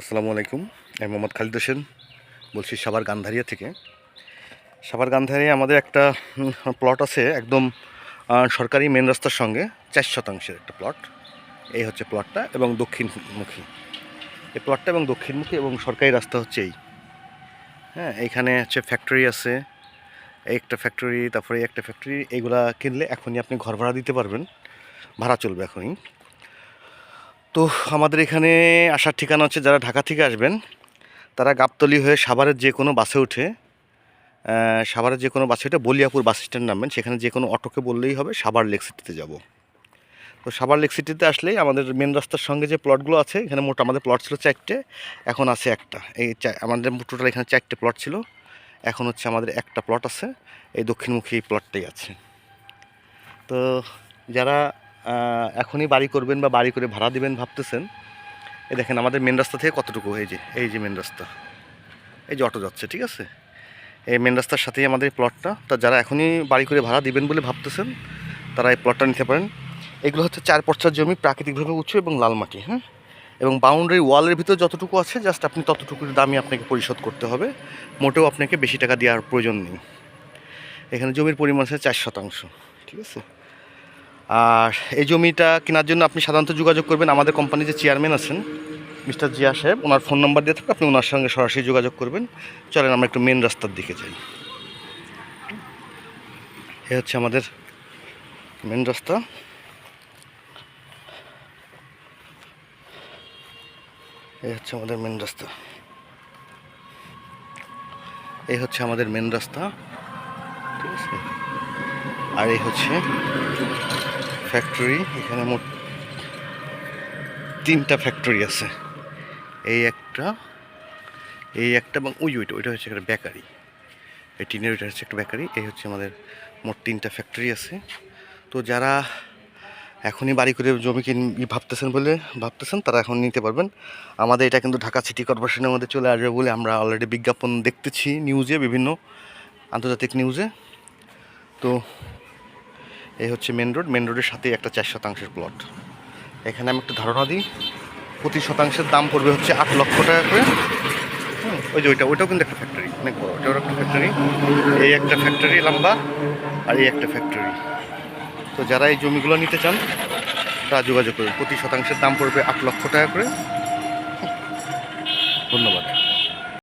আসসালামু আলাইকুম। আমি মোহাম্মদ খালিদ হোসেন, বলছি সাবার গান্ধারিয়া থেকে। সাবার গান্ধারিয়া আমাদের একটা প্লট আছে একদম সরকারি মেন রাস্তার সঙ্গে চার শতাংশের একটা প্লট এই হচ্ছে প্লটটা এবং দক্ষিণমুখী। এই প্লটটা এবং দক্ষিণমুখী এবং সরকারি রাস্তা হচ্ছে এই। হ্যাঁ এইখানে হচ্ছে ফ্যাক্টরি আছে। একটা ফ্যাক্টরি তারপরে একটা ফ্যাক্টরি এইগুলা কিনলে এখনই আপনি ঘর ভাড়া দিতে পারবেন। ভাড়া চলবে এখনই। তো আমাদের এখানে আসার ঠিকানা হচ্ছে যারা ঢাকা থেকে আসবেন, তারা গাবতলি হয়ে সাভারের যে কোনো বাসে উঠে সাভারের যে কোনো বাসে উঠে বলিয়াপুর বাস স্ট্যান্ড নামবেন। সেখানে যে কোনো অটোকে বললেই হবে সাভার লেক সিটিতে যাব। তো সাভার লেক সিটিতে আসলেই আমাদের মেন রাস্তার সঙ্গে যে প্লটগুলো আছে, এখানে মোট আমাদের প্লট ছিল চারটে, এখন আছে একটা। এই আমাদের টোটাল এখানে চারটে প্লট ছিল, এখন হচ্ছে আমাদের একটা প্লট আছে, এই দক্ষিণমুখী প্লটটাই আছে। তো যারা এখনই বাড়ি করবেন বা বাড়ি করে ভাড়া দিবেন ভাবতেছেন। এই দেখেন, আমাদের মেন রাস্তা থেকে কতটুকু? এই যে এই যে মেন রাস্তা। এই যে অটো যাচ্ছে, ঠিক আছে? এই মেন রাস্তার সাথেই আমাদের প্লটটা তা যারা এখনই বাড়ি করে ভাড়া দিবেন বলে ভাবতেছেন, তারা এই প্লটটা নিতে পারেন। এগুলো হচ্ছে চার পর্চার জমি, প্রাকৃতিকভাবে উঁচু এবং লাল মাটি হ্যাঁ এবং বাউন্ডারি ওয়ালের ভিতর যতটুকু আছে জাস্ট আপনি ততটুকুর দামই আপনাকে পরিশোধ করতে হবে। মোটেও আপনাকে বেশি টাকা দেওয়ার প্রয়োজন নেই। এখানে জমির পরিমাণ আছে চার শতাংশ, ঠিক আছে? আর এই জমিটা কেনার জন্য আপনি সাধারণত যোগাযোগ করবেন আমাদের কোম্পানির যে চেয়ারম্যান আছেন, মিস্টার জিয়া সাহেব। ওনার ফোন নাম্বার দিয়ে থাকবে আপনি ওনার সঙ্গে সরাসরি যোগাযোগ করবেন। চলেন আমরা একটু মেন রাস্তার দিকে যাই। এ হচ্ছে আমাদের মেন রাস্তা। এই হচ্ছে আমাদের মেন রাস্তা। এই হচ্ছে আমাদের মেন রাস্তা। ঠিক আছে? আর এই হচ্ছে ফ্যাক্টরি এখানে মোট তিনটা ফ্যাক্টরি আছে। এই একটা এই একটা এবং ওই ওইটা ওইটা হচ্ছে একটা বেকারি এই টিনের ওইটা হচ্ছে একটা বেকারি এই হচ্ছে আমাদের মোট তিনটা ফ্যাক্টরি আছে। তো যারা এখনই বাড়ি করে জমি কিন ভাবতেছেন বলে ভাবতেছেন, তারা এখন নিতে পারবেন। আমাদের এটা কিন্তু ঢাকা সিটি কর্পোরেশনের মধ্যে চলে আসবে বলে আমরা অলরেডি বিজ্ঞাপন দেখতেছি নিউজে বিভিন্ন আন্তর্জাতিক নিউজে তো এই হচ্ছে মেন রোড মেন রোডের সাথেই একটা চার শতাংশের প্লট এখানে আমি একটু ধারণা দিই, প্রতি শতাংশের দাম পড়বে হচ্ছে আট লক্ষ টাকা করে। ওই যে ওইটা, ওইটাও কিন্তু একটা ফ্যাক্টরি অনেক বড় ওটাও একটা ফ্যাক্টরি এই একটা ফ্যাক্টরি লম্বা আর এই একটা ফ্যাক্টরি তো যারা এই জমিগুলো নিতে চান, তারা যোগাযোগ করবেন প্রতি শতাংশের দাম পড়বে আট লক্ষ টাকা করে। ধন্যবাদ।